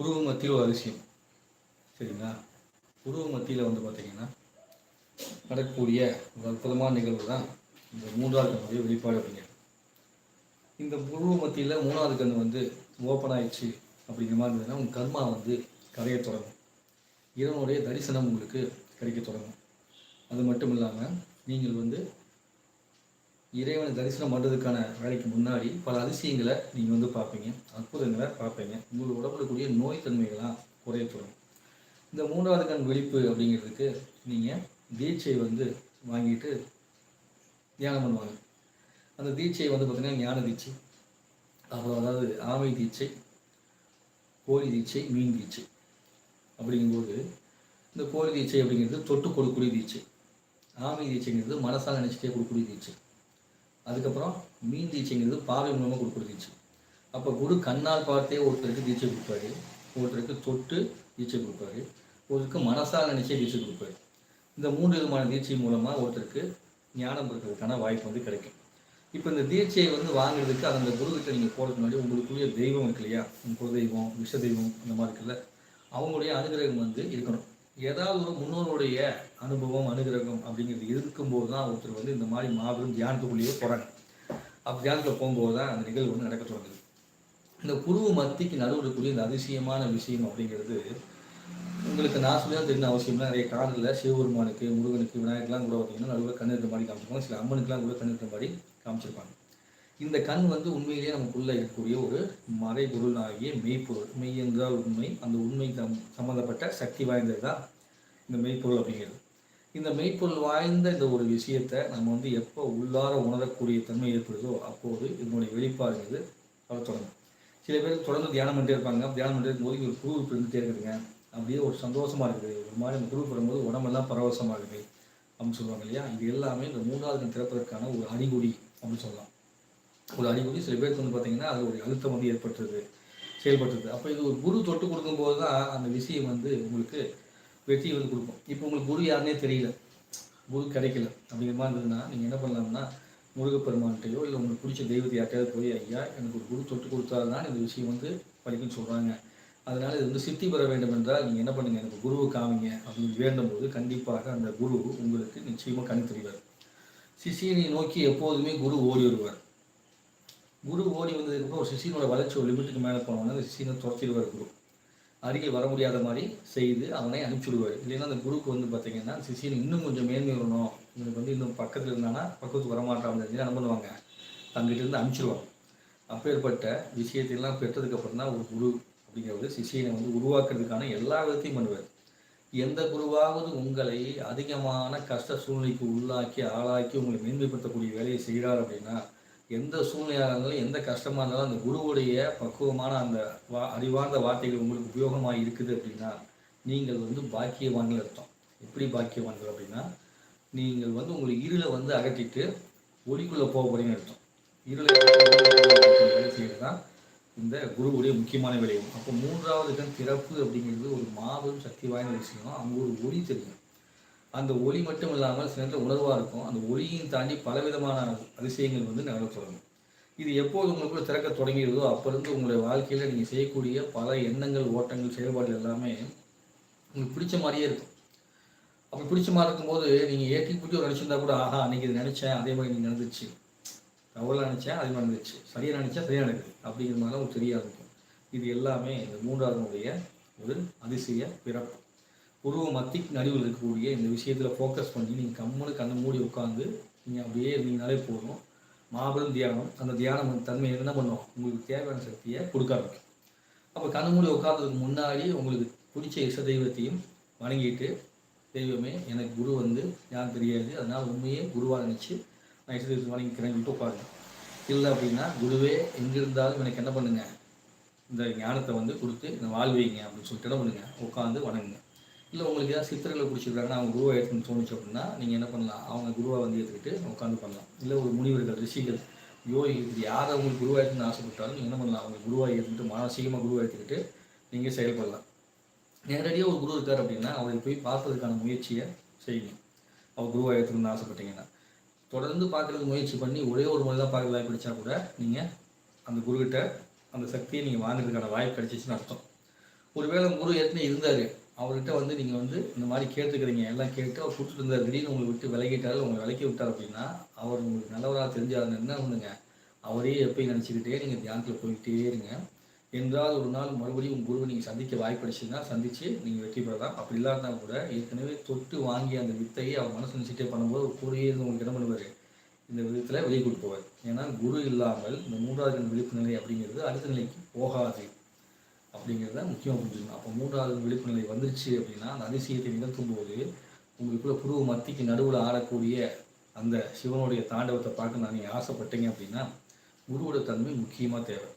புருவ மத்தியில் ஒரு அதிசயம். சரிங்களா? புருவ மத்தியில் வந்து பார்த்தீங்கன்னா நடக்கக்கூடிய ஒரு அற்புதமான நிகழ்வு தான் இந்த மூன்றாவது கண்ணுடைய வெளிப்பாடு அப்படிங்கிறது இந்த புருவ மத்தியில் மூணாவது கண் வந்து ஓப்பன் ஆயிடுச்சு அப்படிங்கிற மாதிரி இருந்ததுன்னா உங்கள் கர்மா வந்து கரைய தொடங்கும். இறைவனுடைய தரிசனம் உங்களுக்கு கிடைக்க தொடங்கும். அது மட்டும் இல்லாமல் நீங்கள் வந்து இறைவனை தரிசனம் பண்ணுறதுக்கான வேலைக்கு முன்னாடி பல அதிசயங்களை நீங்கள் வந்து பார்ப்பீங்க அற்புதங்களை பார்ப்பீங்க. உங்களுக்கு உடம்புல கூடிய நோய் தன்மைகள்லாம் குறைய தொடங்கும். இந்த மூன்றாவது கண் விழிப்பு அப்படிங்கிறதுக்கு நீங்கள் தீட்சை வந்து வாங்கிட்டு தியானம் பண்ணுவாங்க. அந்த தீட்சை வந்து பார்த்திங்கன்னா ஞான தீட்சை. அப்புறம் அதாவது ஆமை தீட்சை கோழி தீட்சை மீன் தீட்சை அப்படிங்கும்போது இந்த கோழி தீட்சை அப்படிங்கிறது தொட்டு கொடுக்கூடிய தீட்சை. ஆமை தீட்சைங்கிறது மனசால் நினச்சிட்டே கொடுக்கக்கூடிய தீட்சை. அதுக்கப்புறம் மீன் தீட்சைங்கிறது பார்வை மூலமாக கொடுக்குற தீட்சை அப்போ குரு கண்ணால் பார்த்தே ஒருத்தருக்கு தீட்சை கொடுப்பாரு ஒருத்தருக்கு தொட்டு தீட்சை கொடுப்பாரு ஒருத்தருக்கு மனசால் நினைச்சே தீட்சை கொடுப்பாரு. இந்த மூன்று விதமான தீட்சை மூலமாக ஒருத்தருக்கு ஞானம் இருக்கிறதுக்கான வாய்ப்பு வந்து கிடைக்கும். இப்போ இந்த தீட்சையை வந்து வாங்குறதுக்கு அந்த குருக்கிட்ட நீங்கள் போகிறதுக்கு முன்னாடி உங்களுக்குரிய தெய்வம் இருக்கு இல்லையா? குலதெய்வம் விஷ தெய்வம் இந்த மாதிரி இருக்குல்ல அவங்களுடைய அனுகிரகம் வந்து இருக்கணும். ஏதாவது ஒரு முன்னோருடைய அனுபவம் அனுகிரகம் அப்படிங்கிறது இருக்கும்போது தான் ஒருத்தர் வந்து இந்த மாதிரி மாபெரும் தியானத்துக்குள்ளேயே போகிறாங்க அப்போ தியானத்தில் போகும்போது தான் அந்த நிகழ்வு வந்து நடக்க தொடங்குது. இந்த குருவு மத்திக்கு நடுவில் இருக்கக்கூடிய இந்த அதிசயமான விஷயம் அப்படிங்கிறது உங்களுக்கு நான் சொல்லி தான் தெரிஞ்ச அவசியம்னா நிறைய காதலில் சிவபெருமானுக்கு முருகனுக்கு விநாயகர்லாம் கூட பார்த்தீங்கன்னா நடுவில் கண் இருக்கிற மாதிரி காமிச்சிருப்பாங்க. சில அம்மனுக்குலாம் கூட கண் இருக்கிற மாதிரி காமிச்சிருப்பாங்க. இந்த கண் வந்து உண்மையிலேயே நமக்குள்ளே இருக்கக்கூடிய ஒரு மறைபொருள் ஆகிய மெய்ப்பொருள். மெய் என்றால் உண்மை. அந்த உண்மை சம்மந்தப்பட்ட சக்தி வாய்ந்தது தான் இந்த மெய்ப்பொருள் அப்படிங்கிறது. இந்த மெய்ப்பொருள் வாய்ந்த இந்த ஒரு விஷயத்தை நம்ம வந்து எப்போ உள்ளார உணரக்கூடிய தன்மை ஏற்படுதோ அப்போது இதனுடைய வெளிப்பாடுங்கிறது அவர் தொடங்கும். சில பேர் தொடர்ந்து தியானம் பண்ணிட்டே இருப்பாங்க. தியானம் பண்ணிட்டே இருக்கும்போது ஒரு குரு இருந்துகிட்டே இருக்குதுங்க. அப்படியே ஒரு சந்தோஷமா இருக்குது. ஒரு மாதிரி நம்ம குரு வரும்போது உடம்பெல்லாம் பரவசமாக இருக்குது அப்படின்னு சொல்லுவாங்க இல்லையா? இது எல்லாமே இந்த மூன்றாவது கண் திறப்பதற்கான ஒரு அறிகுறி அப்படின்னு சொல்லலாம். ஒரு அறிகுறி சில பேருக்கு வந்து பார்த்தீங்கன்னா அது ஒரு அழுத்தம் வந்து ஏற்பட்டுருது செயல்பட்டுருது அப்போ இது ஒரு குரு தொட்டு கொடுக்கும்போது தான் அந்த விஷயம் வந்து உங்களுக்கு வெற்றி வந்து கொடுக்கும். இப்போ உங்களுக்கு குரு யாருன்னே தெரியல. குரு கிடைக்கல. அப்படிங்கிற மாதிரி இருந்ததுன்னா நீங்கள் என்ன பண்ணலாம்னா முருகப்பெருமான்கிட்டையோ இல்லை உங்களுக்கு பிடிச்ச தெய்வத்தை யார்ட்டையாவது போய் ஐயா எனக்கு ஒரு குரு தொட்டு கொடுத்தாதான் இந்த விஷயம் வந்து படிக்குன்னு சொல்கிறாங்க அதனால் இது வந்து சித்தி பெற வேண்டும் என்றால் நீங்கள் என்ன பண்ணுங்கள் எனக்கு குருவை காமிங்க அப்படின்னு வேண்டும் போது கண்டிப்பாக அந்த குரு உங்களுக்கு நிச்சயமாக கண் தெரிவார். சிஷியனை நோக்கி எப்போதுமே குரு ஓடி வருவார். குரு ஓடி வந்ததுக்கப்புறம் ஒரு சிஷியனோட வளர்ச்சி ஒரு லிமிட்டுக்கு மேலே போனோம்னா அந்த சிஷியனை துரத்திடுவார் குரு. அருகில் வர முடியாத மாதிரி செய்து அவனை அனுப்பிச்சுடுவார். இல்லைன்னா அந்த குருக்கு வந்து பார்த்தீங்கன்னா சிஷியன் இன்னும் கொஞ்சம் மேன்மை வரணும். இவனுக்கு வந்து இன்னும் பக்கத்தில் இருந்தானா பக்கத்துக்கு வரமாட்டான் என்ன பண்ணுவாங்க? தங்கிட்டிருந்து அனுப்பிச்சிடுவாங்க. அப்பேற்பட்ட விஷயத்தையெல்லாம் பெற்றதுக்கப்புறம் தான் ஒரு குரு அப்படிங்கிறது சிஷியனை வந்து உருவாக்குறதுக்கான எல்லா விதத்தையும் பண்ணுவார். எந்த குருவாவது உங்களை அதிகமான கஷ்ட சூழ்நிலைக்கு உள்ளாக்கி ஆளாக்கி உங்களை மேன்மைப்படுத்தக்கூடிய வேலையை செய்கிறார் அப்படின்னா எந்த சூழ்நிலையாக இருந்தாலும் எந்த கஷ்டமாக இருந்தாலும் அந்த குருவுடைய பக்குவமான அந்த வா அறிவார்ந்த வார்த்தைகள் உங்களுக்கு உபயோகமாக இருக்குது அப்படின்னா நீங்கள் வந்து பாக்கியவான்கள் அர்த்தம். எப்படி பாக்கியவான்கள் அப்படின்னா நீங்கள் வந்து உங்களை இருளை வந்து அகற்றிட்டு ஒளிக்குள்ளே போக போகிறீங்கன்னு அர்த்தம். இருளை வேலை செய்கிறது தான் இந்த குருவுடைய முக்கியமான விளைவு அப்போ மூன்றாவது கண் திறப்பு அப்படிங்கிறது ஒரு மாபெரும் சக்தி வாய்ந்த விஷயம். அங்கே ஒரு ஒளி தெரியும். அந்த ஒளி மட்டும் இல்லாமல் சில நேரத்தில் உணர்வாக இருக்கும். அந்த ஒளியையும் தாண்டி பலவிதமான அதிசயங்கள் வந்து நிகழ தொடங்கும். இது எப்போது உங்களுக்குள்ள திறக்க தொடங்கிடுதோ அப்போருந்து உங்களுடைய வாழ்க்கையில் நீங்கள் செய்யக்கூடிய பல எண்ணங்கள் ஓட்டங்கள் செயல்பாடுகள் எல்லாமே உங்களுக்கு பிடிச்ச மாதிரியே இருக்கும். அப்படி பிடிச்ச மாதிரி இருக்கும்போது நீங்கள் ஏற்றி பிடிச்சி ஒரு நினச்சிருந்தா கூட ஆஹா அன்றைக்கி இது நினச்சேன். அதே மாதிரி நீங்கள் நடந்துச்சு. தவறாக நினச்சேன் அதே மாதிரி நடந்துச்சு. சரியாக நினச்சா சரியாக நடக்குது. அப்படிங்கிற மாதிரி உங்களுக்கு தெரியாது. இருக்கும் இது எல்லாமே இந்த மூன்றாவதுடைய ஒரு அதிசய பிறப்பு. உருவ மத்திக்கு நடுவில் இருக்கக்கூடிய இந்த விஷயத்தில் ஃபோக்கஸ் பண்ணி நீங்கள் கம்முன்னு கண்ணை மூடி உட்காந்து நீங்கள் அப்படியே இருந்தீங்கனாலே போதும். மாபெரும் தியானம். அந்த தியானம் தன்மை என்ன பண்ணும்? உங்களுக்கு தேவையான சக்தியை கொடுக்க ஆரம்பிக்கும். அப்போ கண்ணு மூடி உட்காந்ததுக்கு முன்னாடி உங்களுக்கு பிடிச்ச இச தெய்வத்தையும் வணங்கிட்டு தெய்வமே எனக்கு குரு வந்து யாரும் தெரியாது. அதனால் உண்மையே குருவாக நினச்சி நான் இச தெய்வத்தை வணங்கிக்கிறேன் சொல்லிட்டு உட்காருங்க. இல்லை அப்படின்னா குருவே எங்கே இருந்தாலும் எனக்கு என்ன பண்ணுங்க? இந்த ஞானத்தை வந்து கொடுத்து இந்த வாழ்வீங்க அப்படின்னு சொல்லிட்டு என்ன பண்ணுங்க? உட்காந்து வணங்குங்க. இல்லை உங்களுக்கு ஏதாவது சித்திரங்களை பிடிச்சிருக்காங்கன்னா அவங்க குருவை ஏற்றுன்னு தோணுச்சு அப்படின்னா நீங்கள் என்ன பண்ணலாம்? அவங்க குருவை வந்து ஏற்றுக்கிட்டு உட்காந்து பண்ணலாம். இல்லை ஒரு முனிவர்கள் ரிஷிகள் யோகிகள் யாரை உங்களுக்கு குருவாக ஏற்றுன்னு ஆசைப்பட்டாலும் நீங்கள் என்ன பண்ணலாம்? அவங்க குருவாக ஏற்றுக்கிட்டு மானசீகமாக குருவாக ஏற்றுக்கிட்டு நீங்கள் செயல்படலாம். நேரடியாக ஒரு குரு இருக்கார் அப்படின்னா அவரை போய் பார்ப்பதற்கான முயற்சியை செய்யணும் அவர் குருவாக ஏற்றுக்கணும்னு ஆசைப்பட்டீங்கன்னா. தொடர்ந்து பார்க்குறது முயற்சி பண்ணி ஒரே ஒரு முறை தான் பார்க்க வாய்ப்பு கிடைச்சா கூட நீங்கள் அந்த குருக்கிட்ட அந்த சக்தியை நீங்கள் வாங்குறதுக்கான வாய்ப்பு கிடைச்சிச்சுன்னு அர்த்தம். ஒருவேளை குரு ஏற்கனவே இருந்தார். அவர்கிட்ட வந்து நீங்கள் வந்து இந்த மாதிரி கேட்டுக்கிறீங்க எல்லாம் கேட்டு அவர் கொடுத்துட்டு இருந்தார். திடீர்னு உங்களை விட்டு விலகிட்டாரு உங்களை விலக்கி விட்டார் அப்படின்னா அவர் உங்களுக்கு நல்லவராக தெரிஞ்சாருன்னு என்ன பண்ணுங்க அவரே எப்பயும் நினச்சிக்கிட்டே நீங்கள் தியானத்தில் போய்கிட்டே இருங்க. என்றால் ஒரு நாள் மறுபடியும் உங்கள் குருவை நீங்கள் சந்திக்க வாய்ப்படிச்சுன்னா சந்தித்து நீங்கள் வெற்றி பெறலாம். அப்படி இல்லாட்டினா கூட ஏற்கனவே தொட்டு வாங்கி அந்த வித்தையை அவர் மனசு நினச்சிட்டே பண்ணும்போது ஒரு கூடயே இருந்து உங்களுக்கு என்ன பண்ணுவார்? இந்த விதத்தில் வெளியே கொடுப்பவர் ஏன்னா குரு இல்லாமல் இந்த மூன்றாவது கண் விழிப்பு நிலை அப்படிங்கிறது அடுத்த நிலைக்கு போகாது. அப்படிங்கிறத முக்கியமாக புரிஞ்சுக்கணும். அப்போ மூன்றாவது விழிப்புணர்வு வந்துருச்சு அப்படின்னா அந்த அதிசயத்தை நிகழ்த்தும்போது உங்களுக்குள்ள புருவ மத்திக்கு நடுவில் ஆடக்கூடிய அந்த சிவனுடைய தாண்டவத்தை பார்க்க நான் நீங்கள் ஆசைப்பட்டீங்க அப்படின்னா குருவோட தன்மை முக்கியமாக தேவை.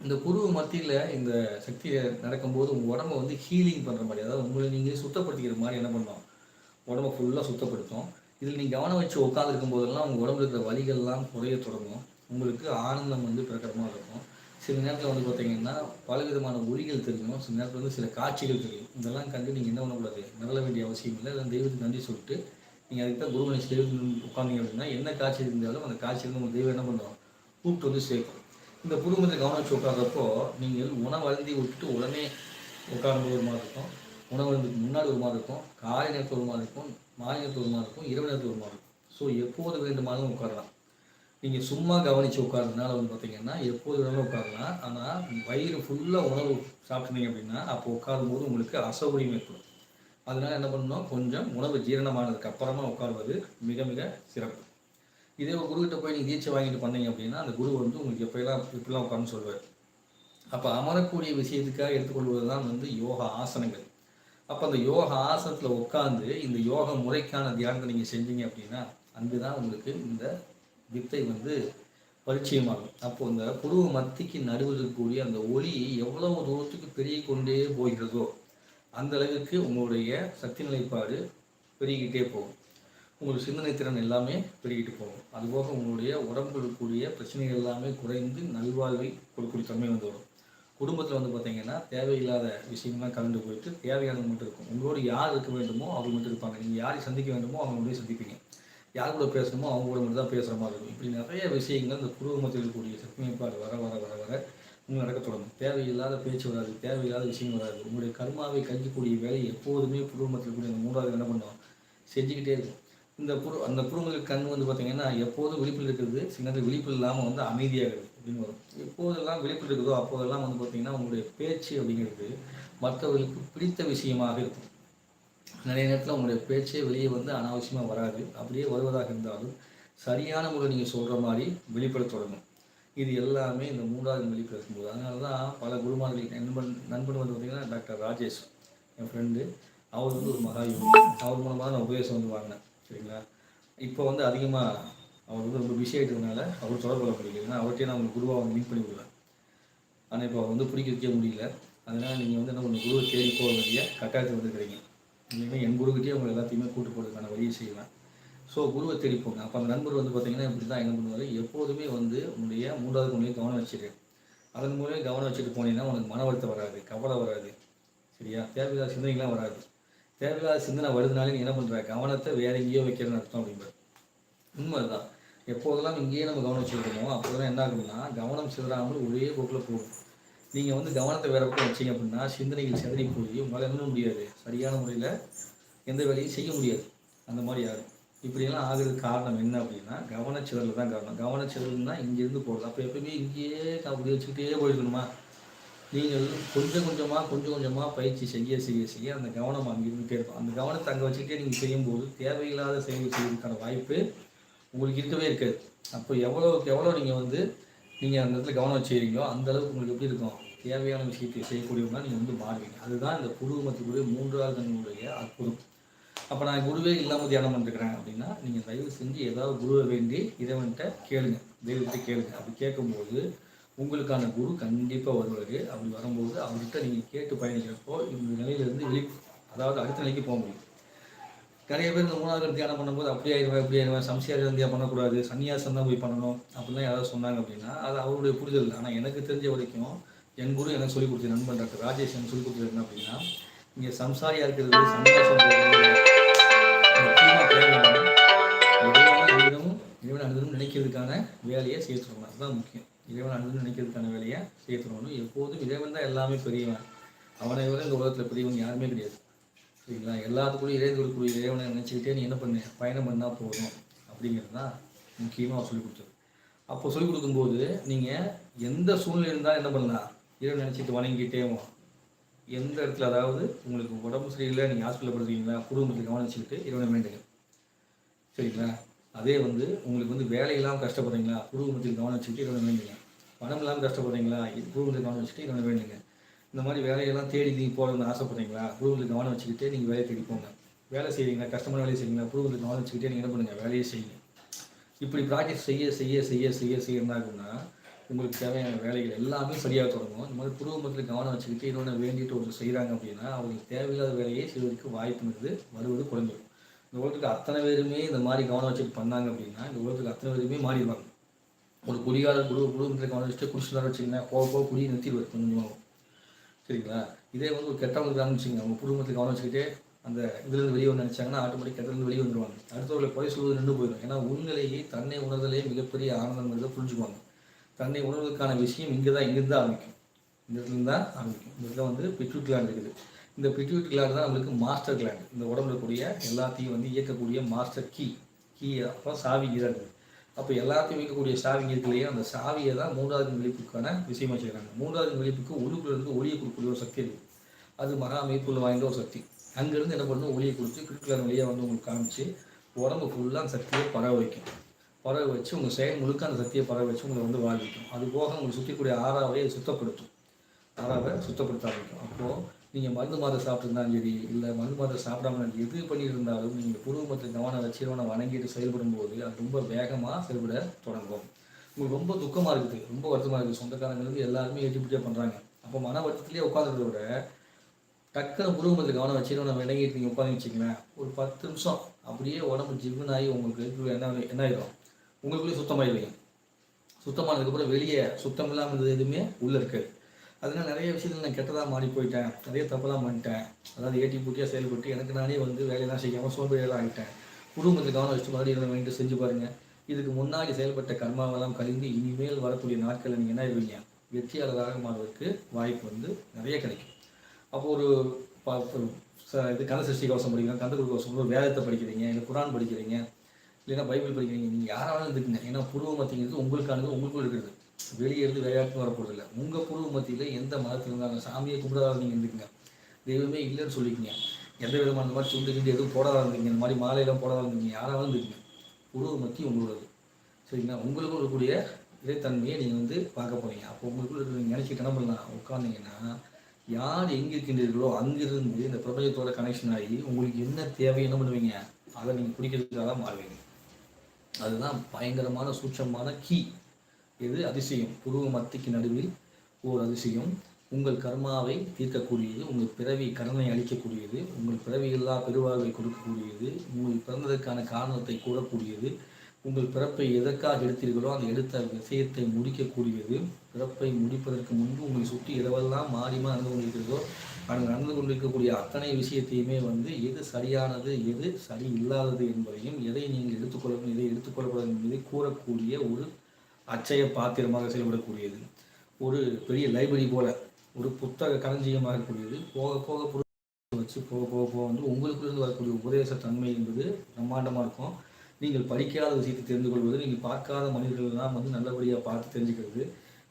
இந்த புருவ மத்தியில் இந்த சக்தியை நடக்கும்போது உங்கள் உடம்ப வந்து ஹீலிங் பண்ணுற மாதிரி அதாவது உங்களை நீங்களே சுத்தப்படுத்திக்கிற மாதிரி என்ன பண்ணோம்? உடம்ப ஃபுல்லாக சுத்தப்படுத்தும். இதில் நீங்கள் கவனம் வச்சு உட்காந்துருக்கும் போதெல்லாம் உங்கள் உடம்புல இருக்கிற வலிகள்லாம் குறைய தொடங்கும். உங்களுக்கு ஆனந்தம் வந்து பிரகடமாக இருக்கும். சில நேரத்தில் வந்து பார்த்தீங்கன்னா பல விதமான ஒளிகள் தெரியும் சில நேரத்தில் வந்து சில காட்சிகள் தெரியும். இதெல்லாம் கண்டு நீங்கள் என்ன பண்ணக்கூடாது? மிரள வேண்டிய அவசியம் இல்லை. இல்லை தெய்வத்துக்கு நன்றி சொல்லிட்டு நீங்கள் அதுக்கு தான் குருவனை மனுஷ தெய்வத்துக்கு உட்காந்தீங்க அப்படின்னா என்ன காட்சி இருந்தாலும் அந்த காட்சியில் நம்ம உங்கள் தெய்வம் என்ன பண்ணுவோம் கூப்பிட்டு வந்து சேர்க்கும். இந்த குருமத்தை கவனம் வச்சு உட்கார்றப்போ நீங்கள் உணவருந்தி விட்டுட்டு உடனே உட்காரும்போது ஒரு மாதிரி இருக்கும். உணவருந்துக்கு முன்னாடி ஒரு மாதிரி இருக்கும். காலை நேரத்தில் ஒரு மாதிரி இருக்கும். மாலை நேரத்தில் ஒரு மாதிரி இருக்கும். இரவு நேரத்தில் ஒரு மாதிரி இருக்கும். ஸோ எப்போது வேண்டுமானாலும் உட்காரலாம். நீங்கள் சும்மா கவனித்து உட்கார்றதுனால வந்து பார்த்தீங்கன்னா எப்போது வேணாலும் உட்காரலாம். ஆனால் வயிறு ஃபுல்லாக உணவு சாப்பிட்டீங்க அப்படின்னா அப்போ உட்காரும்போது உங்களுக்கு அசௌகரியம் ஏற்படும். அதனால் என்ன பண்ணணும்? கொஞ்சம் உணவு ஜீரணமானதுக்கு அப்புறமா உட்காருவது மிக மிக சிறப்பு. இதே ஒரு குருக்கிட்ட போய் நீங்கள் தீட்சை வாங்கிட்டு பண்ணீங்க அப்படின்னா அந்த குரு வந்து உங்களுக்கு எப்போயெல்லாம் இப்படிலாம் உட்கார்ந்து சொல்வார் அப்போ அமரக்கூடிய விஷயத்துக்காக எடுத்துக்கொள்வது தான் வந்து யோகா ஆசனங்கள். அப்போ அந்த யோகா ஆசனத்தில் உட்காந்து இந்த யோக முறைக்கான தியானத்தை நீங்கள் செஞ்சீங்க அப்படின்னா அங்கு தான் உங்களுக்கு இந்த வித்தை வந்து பரிச்சயமாகும். அப்போ இந்த புருவ மத்திக்கு நடுவில் இருக்கக்கூடிய அந்த ஒளி எவ்வளவு தூரத்துக்கு பெருகி கொண்டே போகிறதோ அந்த அளவுக்கு உங்களுடைய சக்தி நிலைப்பாடு பெருகிக்கிட்டே போகும். உங்களுடைய சிந்தனை திறன் எல்லாமே பெருகிட்டு போகும். அதுபோக உங்களுடைய உடம்பு இருக்கக்கூடிய பிரச்சனைகள் எல்லாமே குறைந்து நல்வாழ்வை கொடுக்கக்கூடிய தன்மை வந்து வரும். குடும்பத்தில் வந்து பார்த்தீங்கன்னா தேவையில்லாத விஷயங்கள்லாம் கலந்து போயிட்டு தேவையானது மட்டும் இருக்கும். உங்களோடு யார் இருக்க வேண்டுமோ அவங்க மட்டும் இருப்பாங்க. நீங்கள் யாரை சந்திக்க வேண்டுமோ அவங்க மட்டும் சந்திப்பீங்க. யார் கூட பேசணுமோ அவங்க கூட மட்டும் தான் பேசுகிற மாதிரி இருக்கும். இப்படி நிறைய விஷயங்கள் இந்த குடும்பத்தில் இருக்கக்கூடிய சக்தி வர வர வர வர உங்களுக்கு நடக்க தொடங்கும். தேவையில்லாத பேச்சு வராது தேவையில்லாத விஷயம் வராது. உங்களுடைய கர்மாவை கழிக்கக்கூடிய வேலை எப்போதுமே குடும்பத்தில் கூடிய அந்த மூன்றாவது என்ன பண்ணுவோம் செஞ்சுக்கிட்டே இருக்கும். இந்த புரு அந்த புருங்களுக்கு கண் வந்து பார்த்தீங்கன்னா எப்போதும் விழிப்பில் இருக்கிறது சில நேரத்தில் விழிப்பு இல்லாமல் வந்து அமைதியாகிறது அப்படின்னு வரும். எப்போதெல்லாம் விழிப்பில் இருக்குதோ அப்போதெல்லாம் வந்து பார்த்தீங்கன்னா உங்களுடைய பேச்சு அப்படிங்கிறது மற்றவர்களுக்கு பிடித்த விஷயமாக இருக்கும். நிறைய நேரத்தில் உங்களுடைய பேச்சே வெளியே வந்து அனாவசியமாக வராது. அப்படியே வருவதாக இருந்தாலும் சரியான முறை நீங்கள் சொல்கிற மாதிரி வெளிப்பட தொடங்கும் இது எல்லாமே இந்த மூன்றாவது வெளிப்பட இருக்கும்போது அதனால தான் பல குருமார்கள் நண்பன் நண்பன் வந்து பார்த்திங்கன்னா டாக்டர் ராஜேஷ் என் ஃப்ரெண்டு அவர் வந்து ஒரு மகா யோகி. அவர் மூலமாக நான் உபதேசம் வந்து வாங்கினேன். சரிங்களா? இப்போ வந்து அதிகமாக அவர் வந்து ரொம்ப பிஸி ஆகிட்டதுனால அவர் தொடர்பு கொள்ள முடியல. ஏன்னா அவர்கிட்டயே நான் உங்களுக்கு குருவாக வந்து லிங்க் பண்ணி விடுவேன் ஆனால் இப்போ அவர் வந்து பிடிக்க வைக்க முடியல. அதனால் நீங்கள் வந்து என்ன பண்ண குருவை தேடி போக வேண்டிய கட்டாயத்தில் வந்துருக்கிறீங்க இல்லைன்னா என் குருக்கிட்டே உங்களை எல்லாத்தையுமே கூட்டு போடுறதுக்கான வழியை செய்வேன். ஸோ குருவை தெரிப்போங்க அப்போ அந்த நண்பர் வந்து பார்த்தீங்கன்னா இப்படி தான் என்ன பண்ணுவார்? எப்போதுமே வந்து உன்னுடைய மூன்றாவது கொண்டு கவனம் வச்சுரு. அதன் மூலமே கவனம் வச்சுட்டு போனீங்கன்னா உனக்கு மன வருத்தம் வராது கவலை வராது. சரியா? தேவையில்லாத சிந்தனைகள்லாம் வராது. தேவையில்லாத சிந்தனை வருதுனாலே நீ என்ன பண்ணுற கவனத்தை வேற எங்கேயோ வைக்கிறேன்னு அர்த்தம் அப்படின்பார் உண்மை தான் எப்போதெல்லாம் இங்கேயே நம்ம கவனம் வச்சுருக்கோமோ அப்போதெல்லாம் என்ன ஆகும்னா கவனம் சிதறாமல் ஒரே போக்கில் போகும். நீங்கள் வந்து கவனத்தை வேற பக்கம் வச்சீங்க அப்படின்னா சிந்தனைகள் சிதறி போய் உங்களால் என்ன முடியாது? சரியான முறையில் எந்த வேலையும் செய்ய முடியாது. அந்த மாதிரி ஆகும் இப்படியெல்லாம் ஆகுறதுக்கு காரணம் என்ன அப்படின்னா கவனச்சிதறில் தான் காரணம். கவனச்சிதறல்னா இங்கேருந்து போகுது அப்போ எப்பயுமே இங்கேயே அப்படி வச்சுக்கிட்டே போயிருக்கணுமா? நீங்கள் கொஞ்சம் கொஞ்சமாக கொஞ்சம் கொஞ்சமாக பயிற்சி செய்ய செய்ய செய்ய அந்த கவனம் அங்கே இருந்துகிட்டே இருக்கும். அந்த கவனத்தை அங்கே வச்சுக்கிட்டே நீங்கள் செய்யும்போது தேவையில்லாத செயல்கள் செய்வதற்கான வாய்ப்பு உங்களுக்கு இருக்கவே இருக்காது. அப்போ எவ்வளோக்கு எவ்வளோ நீங்கள் வந்து நீங்கள் அந்த இடத்துல கவனம் வச்சுக்கிறீங்களோ அந்த அளவுக்கு உங்களுக்கு எப்படி இருக்கும்? தேவையான விஷயத்தை செய்யக்கூடியவங்க நீங்கள் வந்து மாறுவீங்க. அதுதான் இந்த குருவமத்துக்குரிய மூன்றாவது தன்னுடைய அற்புதம். அப்போ நான் குருவே இல்லாமல் தியானம் பண்ணிருக்கிறேன் அப்படின்னா நீங்கள் தயவு செஞ்சு ஏதாவது குருவை வேண்டி இறைவன்கிட்ட கேளுங்க. தெய்வத்தை கேளுங்க. அப்படி கேட்கும்போது உங்களுக்கான குரு கண்டிப்பாக வருவார். அப்படி வரும்போது அவர்கிட்ட நீங்கள் கேட்டு பயணிக்கிறப்போ இந்த நிலையிலேருந்து வெளி அதாவது அடுத்த நிலைக்கு போக முடியும். நிறைய பேர் இந்த மூணாவது தியானம் பண்ணும்போது அப்படி ஆயிடுவேன் இப்படி ஆயிடுவேன் சம்சியாரிந்தியா பண்ணக்கூடாது சன்னியாசம் தான் போய் பண்ணணும் அப்படிலாம் யாராவது சொன்னாங்க அப்படின்னா அது அவருடைய புரிதல். ஆனால் எனக்கு தெரிஞ்ச வரைக்கும் என் குரு எனக்கு சொல்லிக் கொடுத்த நண்பன் டாக்டர் ராஜேஷ் எனக்கு சொல்லிக் கொடுத்தது என்ன அப்படின்னா இங்கே சம்சாரியாக இருக்கிறது சந்தோஷம் முக்கியமாக தேவையான இறைவனை நினைக்கிறதுக்கான வேலையை சேர்த்துடணும் அதுதான் முக்கியம். இறைவன் அனுதினம் நினைக்கிறதுக்கான வேலையை சேர்த்துடணும் எப்போதும் இறைவன் தான் எல்லாமே பெரியவன். அவனை விட இந்த உலகத்தில் பெரியவன் யாருமே கிடையாது. சரிங்களா? எல்லாத்துக்குள்ளேயும் இறைவர்களுக்குரிய இறைவனை நினச்சிக்கிட்டே நீ என்ன பண்ணு? பயணம் பண்ணால் போதும். அப்படிங்கிறது தான் முக்கியமாக அவர் சொல்லிக் கொடுத்தது. அப்போ சொல்லிக் கொடுக்கும்போது நீங்கள் எந்த சூழ்நிலை இருந்தால் என்ன பண்ணலாம்? இறைவன் நினச்சிட்டு வணங்கிட்டே எந்த இடத்துல அதாவது உங்களுக்கு உடம்பு சரியில்லை நீங்கள் ஹாஸ்பிட்டலில் படுத்துக்கீங்களா குடும்பத்தில் கவனிச்சுக்கிட்டு இறைவனை வேண்டுங்க சரிங்களா? அதே வந்து உங்களுக்கு வந்து வேலையெல்லாம் கஷ்டப்படுறீங்களா குடும்பத்தில் கவனம் வச்சுக்கிட்டு இறைவனை வேண்டுங்க பணம் இல்லாமல் கஷ்டப்படுறீங்களா குடும்பத்தில் கவனம் வச்சுட்டு இறைவனை வேண்டுங்க இந்த மாதிரி வேலையெல்லாம் தேடி நீங்கள் போகணும்னு ஆசைப்படுறீங்களா குடும்பத்தில் கவனம் வச்சுக்கிட்டே நீங்கள் வேலையை தேடி போங்க. வேலை செய்கிறீங்களா கஷ்டமான வேலையை செய்யுங்களா குடும்பத்தில் கவனம் வச்சுக்கிட்டே நீங்கள் என்ன பண்ணுங்கள் வேலையை செய்யுங்க. இப்படி ப்ராக்டிஸ் செய்ய செய்ய செய்ய செய்ய செய்ய என்ன உங்களுக்கு தேவையான வேலைகள் எல்லாமே சரியாக தொடங்கும். இந்த மாதிரி குடும்பத்தில் கவனம் வச்சுக்கிட்டு இன்னொன்று வேண்டிட்டு ஒன்று செய்கிறாங்க அப்படின்னா அவங்களுக்கு தேவையில்லாத வேலையை செய்வதற்கு வாய்ப்புங்கிறது வருவது குறைஞ்சிடும் இந்த உலகத்துக்கு அத்தனை பேருமே இந்த மாதிரி கவனம் வச்சுட்டு பண்ணாங்க அப்படின்னா இந்த உலகத்துக்கு அத்தனை பேருமே மாறிடுவாங்க. ஒரு குடிகாரர் குடும்ப குடும்பத்தில் கவனம் வச்சுட்டு குடிச்சுதான் வச்சிங்கன்னா போக போக குடியை நிறுத்திடுவார் கொஞ்சமாக சரிங்களா? இதே வந்து ஒரு கெட்டவங்களுக்கு ஆரம்பிச்சிங்க அவங்க குடும்பத்தில் கவனம் வச்சுக்கிட்டே அந்த இதுலேருந்து வெளியே வந்து நினச்சாங்கன்னா ஆட்டோமேட்டிக் கெட்டதுலேருந்து வெளியே வந்துடுவாங்க அடுத்தவர்களை குறை சொல்வது நின்று போயிடும். ஏன்னா உண்மையிலேயே தன்னை உணர்தலே மிகப்பெரிய ஆனந்தங்கிறத புரிஞ்சுக்குவாங்க. தன்னை உணர்வதற்கான விஷயம் இங்கே தான் இங்கிருந்து தான் ஆரம்பிக்கும் இந்த இடத்துல தான் ஆரம்பிக்கும் இந்த இடத்துல வந்து பிட்யூட் கிளாண்ட் இருக்குது. இந்த பிட்யூட் கிளாண்ட் தான் நம்மளுக்கு மாஸ்டர் கிளாண்ட் இந்த உடம்புல கூடிய எல்லாத்தையும் வந்து இயக்கக்கூடிய மாஸ்டர் கீ கீ அப்புறம் சாவி கீ இருக்குது. அப்போ எல்லாத்தையும் இயக்கக்கூடிய சாவி இருக்குல்லையே அந்த சாவியை தான் மூன்றாவது விழிப்புக்கான விஷயமா செய்கிறாங்க மூன்றாவது விழிப்புக்கு உள்ளுக்குள்ளேருந்து ஒளியை கொடுக்கக்கூடிய ஒரு சக்தி இருக்குது அது மகா அமைப்புள்ள வாய்ந்த ஒரு சக்தி. அங்கேருந்து என்ன பண்ணணும் ஒளியை கொடுத்து கிரிட்டிக்கல் வழியாக வந்து உங்களுக்கு காமிச்சு உடம்பு ஃபுல்லாக அந்த சக்தியை பரவ வைக்கும் பரவ வச்சு உங்கள் செயல் முழுக்க அந்த சக்தியை பரவ வச்சு உங்களை வந்து வாழ்விக்கும். அது போக உங்களுக்கு சுற்றிக்கூடிய ஆறாவை சுத்தப்படுத்தும். ஆறாவை சுத்தப்படுத்த ஆரம்பிக்கும். அப்போது நீங்கள் மருந்து மாத்திரை சாப்பிட்ருந்தாலும் சரி இல்லை மருந்து மாத்திரை சாப்பிடாம எது பண்ணியிருந்தாலும் இருந்தாலும் நீங்கள் புருவமத்தை கவனம் வச்சு வணங்கிட்டு செயல்படும் போது அது ரொம்ப வேகமாக செயல்பட தொடங்கும். உங்களுக்கு ரொம்ப துக்கமாக இருக்குது. ரொம்ப வருத்தமாக இருக்குது. சொந்தக்காரங்களுக்கு எல்லாருமே ஏற்றிப்பிட்டே பண்ணுறாங்க அப்போ மன வருத்தத்திலே உட்காந்துருக்கிறத விட டக்குனு புருவமத்தில் கவனம் வச்சு நம்ம விளங்கிட்டு நீங்கள் உட்காந்து வச்சுக்கலாம் ஒரு பத்து நிமிஷம் அப்படியே உடம்பு ஜிம்முன்னு ஆகி உங்களுக்கு என்ன என்ன ஆயிடும் உங்களுக்குள்ளேயே சுத்தமாயிடுவீங்க. சுத்தமானதுக்கப்புறம் வெளியே சுத்தம் இல்லாமல் இருந்தது எதுவுமே உள்ளே இருக்காது. அதனால் நிறைய விஷயத்தில் நான் கெட்டதாக மாறி போயிட்டேன். நிறைய தப்பெல்லாம் பண்ணிட்டேன். அதாவது ஏட்டி பூட்டியாக செயல்பட்டு எனக்கு நானே வந்து வேலையெல்லாம் செய்யாமல் சோம்பேறியெல்லாம் ஆகிட்டேன். குடும்பத்தில் கவனம் வச்சு மறுபடியும் என்ன செஞ்சு பாருங்கள் இதுக்கு முன்னாடி செயல்பட்ட கர்மாவெல்லாம் கழிந்து இனிமேல் வரக்கூடிய நாட்களில் நீங்கள் என்ன இருவீங்க வெற்றியாளராக மாறுவதற்கு வாய்ப்பு வந்து நிறைய கிடைக்கும். அப்போ ஒரு இது கந்த சஷ்டி கவசம் படிக்கிறோம் கந்த குரு கவசம் வேதத்தை படிக்கிறீங்க இல்லை குரான் படிக்கிறீங்க இல்லைன்னா பைபிள் படிக்கிறீங்க நீங்கள் யாராலும் இருந்துக்குங்க ஏன்னா புருவ மத்திங்கிறது உங்களுக்கானது உங்களுக்கும் இருக்கிறது வெளியே இருந்து விளையாட்டு வரப்போறது இல்லை உங்கள் புருவ மத்தியில் எந்த மதத்தில் இருந்தாலும் சாமியை கும்பிடாத நீங்கள் இருந்துக்குங்க தெய்வமே இல்லைன்னு சொல்லிக்கங்க எந்த விதமான இந்த மாதிரி சுண்டு கிண்டு எதுவும் போடாத இருந்தீங்க இந்த மாதிரி மாலையெல்லாம் போடாத இருந்தீங்க யாராலும் இருக்குங்க புருவ மத்தி உங்களோடது சரிங்களா? உங்களுக்கும் இருக்கக்கூடிய இறைத்தன்மையை நீங்கள் வந்து பார்க்க போறீங்க. அப்போ உங்களுக்குள்ள இருக்கிற நீங்கள் நினச்சிட்டு என்ன பண்ணலாம்? உட்காந்தீங்கன்னா யார் எங்கே இருக்கின்றீர்களோ அங்கிருந்து இந்த பிரபஞ்சத்தோட கனெக்ஷன் ஆகி உங்களுக்கு என்ன தேவை என்ன பண்ணுவீங்க அதை நீங்கள் பிடிக்கிறதுக்காக தான் மாறுவீங்க அதுதான் பயங்கரமான சூட்சமான கீ. இது அதிசயம். புருவ மத்திக்கு நடுவில் ஓர் அதிசயம். உங்கள் கர்மாவை தீர்க்கக்கூடியது உங்கள் பிறவி கடனை அளிக்கக்கூடியது உங்கள் பிறவியில்லா பெருவாழ்வை கொடுக்கக்கூடியது உங்கள் பிறந்ததற்கான காரணத்தை கூறக்கூடியது உங்கள் பிறப்பை எதற்காக எடுத்தீர்களோ அந்த எடுத்த விஷயத்தை முடிக்கக்கூடியது பிறப்பை முடிப்பதற்கு முன்பு உங்களை சுற்றி இரவெல்லாம் மாறிமா நடந்து கொண்டிருக்கிறதோ அங்கு நடந்து கொண்டிருக்கக்கூடிய அத்தனை விஷயத்தையுமே வந்து எது சரியானது எது சரி இல்லாதது என்பதையும் எதை நீங்கள் எடுத்துக்கொள்ளணும் எதை எடுத்துக்கொள்ளக்கூடாது என்பதை கூறக்கூடிய ஒரு அச்சய பாத்திரமாக செயல்படக்கூடியது. ஒரு பெரிய லைப்ரரி போல ஒரு புத்தக களஞ்சியமாக இருக்கக்கூடியது. போக போக வச்சு போக போக போக வந்து உங்களுக்குள்ளேருந்து வரக்கூடிய உபதேச தன்மை என்பது பிரம்மாண்டமாக இருக்கும். நீங்கள் படிக்காத விஷயத்தை தெரிந்து கொள்வது நீங்கள் பார்க்காத மனிதர்கள்லாம் வந்து நல்லபடியாக பார்த்து தெரிஞ்சுக்கிறது.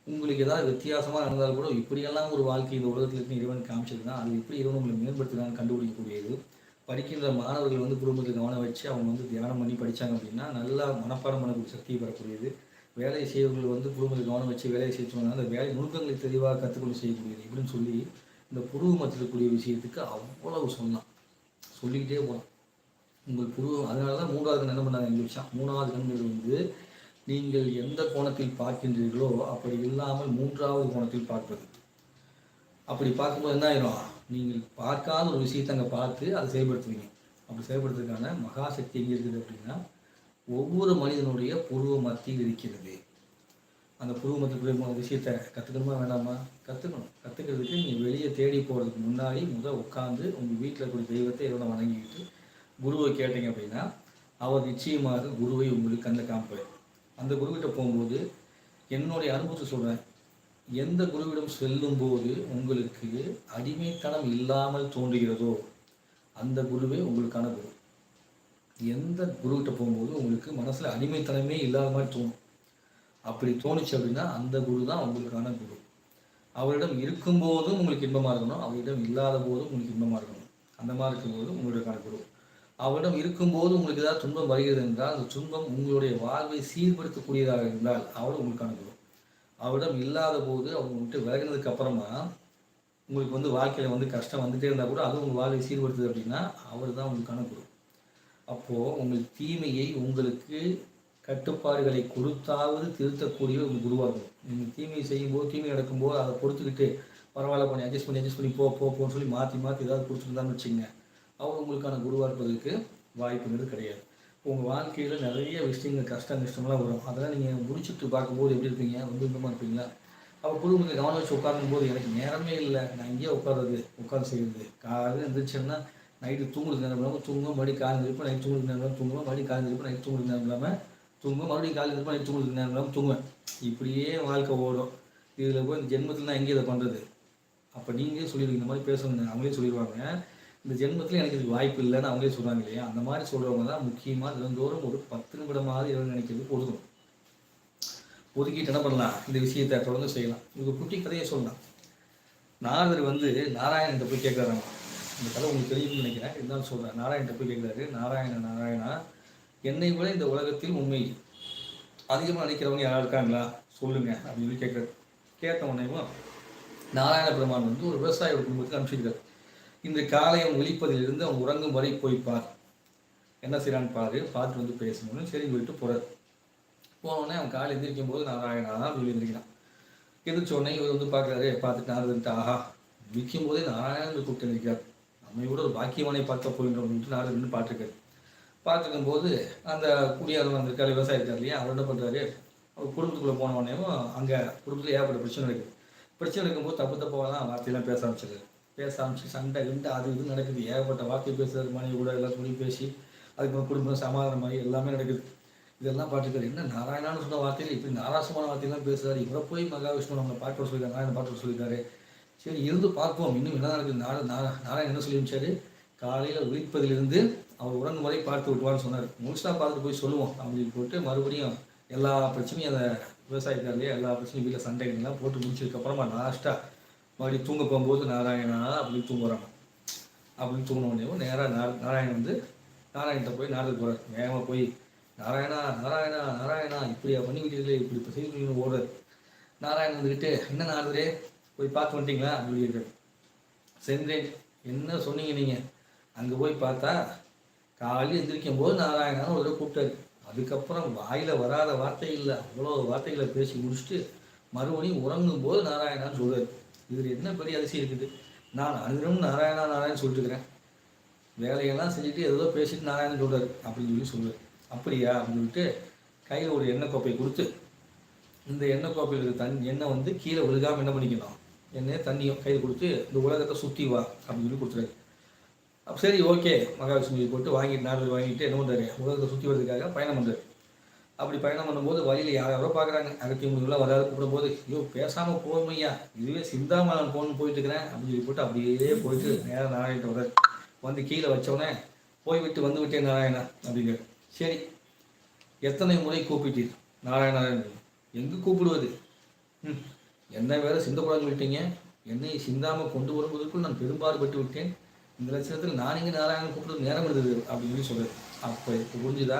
உங்களுக்கு ஏதாவது வித்தியாசமாக நடந்தால் கூட இப்படியெல்லாம் ஒரு வாழ்க்கை இந்த உலகத்தில் இருக்கு இறைவன் காமிச்சதுன்னா அது எப்படி இறைவன் உங்களை மேம்படுத்துகிறான்னு கண்டுபிடிக்கக்கூடியது. படிக்கின்ற மாணவர்கள் வந்து குடும்பத்தில் கவனம் வச்சு அவங்க வந்து தியானம் பண்ணி படித்தாங்க அப்படின்னா நல்லா மனப்பாடம் பண்ணக்கூடிய சக்தியை பெறக்கூடியது. வேலை செய்வர்கள் வந்து குடும்பத்தில் கவனம் வச்சு வேலையை செய்யணும்னா அந்த வேலை நுணுக்கங்களை தெளிவாக கற்றுக்கொண்டு செய்யக்கூடியது இப்படின்னு சொல்லி இந்த புருவ மத்தியில் இருக்கக்கூடிய விஷயத்துக்கு அவ்வளவு சொல்லலாம் சொல்லிக்கிட்டே போகலாம் உங்கள் புருவம் அதனால தான் மூன்றாவது கண் என்ன பண்ணாங்க? இந்த மூணாவது கண்கள் வந்து நீங்கள் எந்த கோணத்தில் பார்க்கின்றீர்களோ அப்படி இல்லாமல் மூன்றாவது கோணத்தில் பார்ப்பது. அப்படி பார்க்கும்போது என்ன ஆயிரும்? நீங்கள் பார்க்காத ஒரு விஷயத்தை அங்கே பார்த்து அதை செயல்படுத்துவீங்க. அப்படி செயல்படுத்துறதுக்கான மகாசக்தி எங்கே இருக்குது அப்படின்னா ஒவ்வொரு மனிதனுடைய புருவ மத்தியில் இருக்கிறது. அந்த புருவ மத்திய விஷயத்தை கற்றுக்கணுமா வேண்டாமா? கற்றுக்கணும் கற்றுக்கிறதுக்கு நீங்கள் வெளியே தேடி போகிறதுக்கு முன்னாடி முதல் உட்காந்து உங்கள் வீட்டில் இருக்கக்கூடிய தெய்வத்தை இதோட வணங்கிக்கிட்டு குருவை கேட்டீங்க அப்படின்னா அவர் நிச்சயமாக குருவை உங்களுக்கு கண்ணில் காமிப்பார் அந்த குருவிட்ட போகும்போது என்னுடைய அனுபவத்தை சொல்கிறேன் எந்த குருவிடம் செல்லும்போது உங்களுக்கு அடிமைத்தனம் இல்லாமல் தோன்றுகிறதோ அந்த குருவே உங்களுக்கான குரு. எந்த குருக்கிட்ட போகும்போது உங்களுக்கு மனசில் அடிமைத்தனமே இல்லாத மாதிரி தோணும். அப்படி தோணுச்சு அப்படின்னா அந்த குரு தான் உங்களுக்கான குரு. அவரிடம் இருக்கும்போதும் உங்களுக்கு இன்பமாக இருக்கணும் அவரிடம் இல்லாத போதும் உங்களுக்கு இன்பமாக இருக்கணும். அந்த மாதிரி இருக்கும்போது உங்களுக்கான குரு. அவரிடம் இருக்கும்போது உங்களுக்கு ஏதாவது துன்பம் வருகிறது என்றால் அந்த துன்பம் உங்களுடைய வாழ்வை சீர்படுத்தக்கூடியதாக இருந்தால் அவர் உங்களுக்கு அனுப்பும் அவரிடம் இல்லாத போது அவங்க விட்டு விலகினதுக்கு அப்புறமா உங்களுக்கு வந்து வாழ்க்கையில் வந்து கஷ்டம் வந்துட்டே இருந்தால் கூட அது உங்கள் வாழ்வை சீர்படுத்துது அப்படின்னா அவர் தான் உங்களுக்கு அனுப்பும் அப்போது உங்கள் தீமையை உங்களுக்கு கட்டுப்பாடுகளை கொடுத்தாவது திருத்தக்கூடிய ஒரு குருவாகும் நீங்கள் தீமையை செய்யும்போது தீமை நடக்கும்போது அதை பொறுத்துக்கிட்டு பரவாயில்ல பண்ணி அட்ஜஸ்ட் பண்ணி அட்ஜஸ்ட் பண்ணி போ போ போன்னு சொல்லி மாற்றி மாற்றி ஏதாவது கொடுத்துருந்தான்னு வச்சுங்க அவங்க உங்களுக்கான குருவாக இருப்பதற்கு வாய்ப்புங்கிறது கிடையாது. உங்கள் வாழ்க்கையில் நிறைய விஷயங்கள் கஷ்டம் கஷ்டம்லாம் வரும். அதெல்லாம் நீங்கள் முடிச்சுட்டு பார்க்கும்போது எப்படி இருப்பீங்க? ரொம்ப இன்பமாக இருப்பீங்களா? அப்போ குடும்பத்தை கவனம் வச்சு உட்காரும் போது எனக்கு நேரமே இல்லை. நான் இங்கேயே உட்கார்றது உட்காந்து செய்யறது. காலையில் எழுந்திரிச்சேன்னா நைட்டு தூங்குறது நேரம் இல்லாமல் தூங்கும் மறுபடியும் காலையில் இருப்போம் நைட் தூங்குறது நேரம் இல்லாமல் தூங்குவேன் மறுபடியும் காலையில் இருப்போம் நைட் தூங்குறது நேரம் இல்லாமல் தூங்குவோம் மறுபடியும் காலையில் இருப்பேன் நைட் தூங்குறது நேரம் இல்லாமல் தூங்குவேன். இப்படியே வாழ்க்கை ஓடும். இதில் போய் இந்த ஜென்மத்தில் தான் எங்கே இதை பண்ணுறது அப்போ நீங்களே சொல்லிடுவீங்க. இந்த மாதிரி பேசணும் அவங்களே சொல்லிடுவாங்க. இந்த ஜென்மத்தில் எனக்கு இது வாய்ப்பு இல்லைன்னு அவங்களே சொல்கிறாங்க இல்லையா? அந்த மாதிரி சொல்கிறவங்க தான் முக்கியமாக தினந்தோறும் ஒரு பத்து நிமிடமாவது இரவு நினைக்கிறது பொழுதும். ஒதுக்கிட்டு என்ன பண்ணலாம்? இந்த விஷயத்தை தொடர்ந்து செய்யலாம். இது ஒரு குட்டி கதையை சொல்லலாம். நாரதர் வந்து நாராயணன்ட்ட போய் கேட்குறாங்க இந்த கதை உங்களுக்கு தெரியும்னு நினைக்கிறேன். இருந்தாலும் சொல்கிறேன் நாராயண்கிட்ட போய் கேட்குறாரு நாராயண நாராயணா என்னை விட இந்த உலகத்தில் உண்மை அதிகமாக நினைக்கிறவங்க யாராவது இருக்காங்களா? சொல்லுங்க. அப்படின்னு கேட்குறாரு கேட்ட உடனேவும் நாராயண பெருமான் வந்து ஒரு விவசாய குடும்பத்துக்கு அனுப்பிச்சிருக்காரு. இந்த அவன் விழிப்பதிலிருந்து அவன் உறங்கும் வரை போய் பார். என்ன செய்யறான்னு பாரு பார்த்து வந்து பேசணும்னு சரி போயிட்டு போறாரு. போனோடனே அவன் காலை எந்திரிக்கும் போது நாராயணா தான் சொல்லி எந்திரிக்கிறான். எந்திரிச்ச உடனே இவர் வந்து பார்க்குறாரு பார்த்துட்டு நாரதன்ட்டு ஆஹா விற்கும் போதே நாராயணன் கூப்பிட்டு இருக்கார் நம்ம கூட ஒரு பாக்கியவனை பார்க்க போயின்றோம் அப்படின்ட்டு நாரதன் பார்த்துருக்காரு. பார்த்துக்கும் போது அந்த குடியாரம் வந்திருக்காரு விவசாயி இருக்கார் இல்லையா அவர் என்ன பண்ணுறாரு அவர் குடும்பத்துக்குள்ளே போன அங்கே குடும்பத்தில் ஏகப்பட்ட பிரச்சனை இருக்குது பிரச்சனை இருக்கும்போது தப்பு தப்பாக தான் வார்த்தையெல்லாம் பேச ஆரம்பிச்சிருக்காரு பேச ஆரம்பிச்சு சண்டை கிண்டு அது இது நடக்குது. ஏகப்பட்ட வார்த்தை பேசுறது மனைவி கூட எல்லாம் சொல்லி பேசி அதுக்கு குடும்பம் சமாதானம் மாதிரி எல்லாமே நடக்குது. இதெல்லாம் பார்த்துக்காரு என்ன நாராயணான்னு சொன்ன வார்த்தையில் இப்படி நாராசமான வார்த்தையெல்லாம் பேசுறாரு. இவரை போய் மகாவிஷ்ணு நம்மளை பாட்டு சொல்லியிருக்காரு நாராயண பாட்டு சொல்லியிருக்காரு. சரி இருந்து பார்ப்போம். இன்னும் என்ன நடக்குது? நார நாரா- நாராயணன் என்ன சொல்லி அனுப்பிச்சாரு காலையில் விழிப்பதிலிருந்து அவர் உடன் முறை பார்த்து விட்டுவான்னு சொன்னார். முழுசாக பார்த்துட்டு போய் சொல்லுவோம். அப்படின்னு போட்டு மறுபடியும் எல்லா பிரச்சனையும் அந்த விவசாயக்காரலையே எல்லா பிரச்சனையும் வீட்டில் சண்டைகள்லாம் போட்டு முடிச்சதுக்கப்புறமா லாஸ்ட்டாக மறுபடியும் தூங்க போகும்போது நாராயணா அப்படின்னு தூங்குறாங்க அப்படின்னு தூங்கின உடனே நேராக நாராயணன் வந்து நாராயணத்தை போய் நாரது போகிறார் வேகமாக போய் நாராயணா நாராயணா நாராயணா இப்படியா பண்ணி விட்டீங்களே இப்படி இப்போ செய்து ஓடுறாரு. நாராயணன் வந்துக்கிட்டு என்ன நாரதரே போய் பார்த்து வந்துட்டீங்களா? அப்படின்னு சொல்லியிருக்காரு சென்றேன். என்ன சொன்னீங்க நீங்கள் அங்கே போய் பார்த்தா காலையில் எந்திரிக்கும் போது நாராயணான்னு ஒரு தடவை கூப்பிட்டாரு. அதுக்கப்புறம் வாயில் வராத வார்த்தை இல்லை. அவ்வளோ வார்த்தைகளை பேசி முடிச்சுட்டு மறுபடியும் உறங்கும் போது நாராயணான்னு சொல்கிறார் இதில் என்ன பெரிய அதிசயம் இருக்குது? நான் அனுதினமும் நாராயணா நாராயணன் சொல்லிட்டு இருக்கிறேன் வேலையெல்லாம் செஞ்சுட்டு ஏதோ பேசிட்டு நாராயணன் சொல்கிறாரு அப்படின்னு சொல்லி சொல்லுவார் அப்படியா? அப்படின்னு சொல்லிட்டு கையில் ஒரு எண்ணெய் கோப்பையை கொடுத்து இந்த எண்ணெய் கோப்பையில் இருக்க தண்ணி எண்ணெய் வந்து கீழே விழுகாமல் என்ன பண்ணிக்கணும்? எண்ணெய் தண்ணியும் கையில் கொடுத்து இந்த உலகத்தை சுற்றி வா அப்படின்னு சொல்லி கொடுத்துறாரு அப்போ சரி ஓகே மகாவிஷ்ணு போட்டு வாங்கிட்டு நாடு வாங்கிட்டு என்ன பண்ணுறாரு உலகத்தை சுற்றி வர்றதுக்காக பயணம் பண்ணுறாரு அப்படி பயணம் பண்ணும்போது வழியில் யார் யாரோ பார்க்குறாங்க. அகத்தி உங்களுக்குலாம் வராது கூப்பிடும்போது ஐயோ பேசாமல் போமையா இதுவே சிந்தாமலன் போகணும்னு போயிட்டு இருக்கிறேன் அப்படின்னு சொல்லி போட்டு அப்படியே போயிட்டு நேராக நாராயணன் வர வந்து கீழே வச்சோடனே போய் விட்டு வந்து விட்டேன் நாராயணா. அப்படிங்கிற சரி. எத்தனை முறை கூப்பிட்டீர்? நாராயணன் எங்கே கூப்பிடுவது? ம். என்ன வேற சிந்தக்கூடாதுன்னு விட்டீங்க என்னை சிந்தாமல் கொண்டு வருவதற்குள் நான் பெரும்பாடுபட்டு விட்டேன். இந்த லட்சணத்தில் நான் இங்கே நாராயணன் கூப்பிடுறது நேரம் இருந்தது அப்படின்னு சொல்லி சொல்றாரு. அப்போ இப்போ புரிஞ்சுதா?